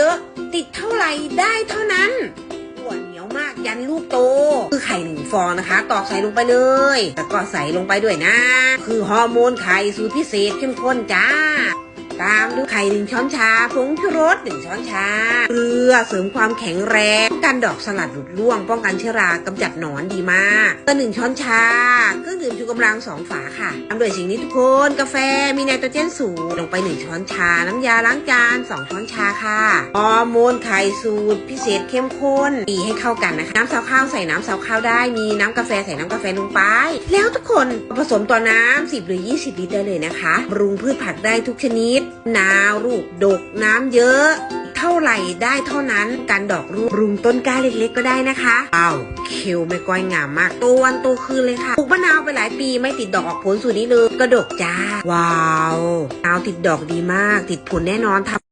ร่ได้เท่านั้นตัวเหนียวมากยันลูกโต คือไข่หนึ่งฟองนะคะ ตอกใส่ลงไปเลยแล้วก็ใส่ลงไปด้วยนะ คือฮอร์โมนไข่สูตรพิเศษเข้มข้นจ้า ตามด้วยไข่หนึ่งช้อนชาผงชูรสหนึ่งช้อนชา เกลือเสริมความแข็งแรงป้องกันดอกสลัดหลุดร่วง ป้องกันเชื้อรากำจัดหนอนดีมากเก็หนึ่งช้อนชา เครื่องดื่มชูกำลังสองฝาค่ะตามด้วยสิ่งนี้ทุกคน กาแฟมีไนโตรเจนสูงลงไปหนึ่งช้อนชา น้ำยาล้างจานสองช้อนชาค่ะฮอร์โมนไข่สูตร พิเศษเข้มข้นตีให้เข้ากันนะคะน้ำสาวข้าวใส่น้ำสาวข้าวได้มีน้ำกาแฟใส่น้ำกาแฟลงไป แล้วทุกคนผสมตัวน้ำ10 หรือ 20 ลิตรได้เลยนะคะปรุงพืชผักได้ทุกชนิดนาวลูกดกน้ำเยอะ เท่าไหร่ได้เท่านั้นการดอกรูปรุงต้นกล้าเล็กๆก็ได้นะคะอ้าวคิวไม่ก้อยงามมากตัววันตัวคืนเลยค่ะปลูกมะนาวไปหลายปีไม่ติดดอกออกผลสูตรนี้เลยกระดกจ้า ว้าวมะนาวติดดอกดีมาก ติดผลแน่นอนทำ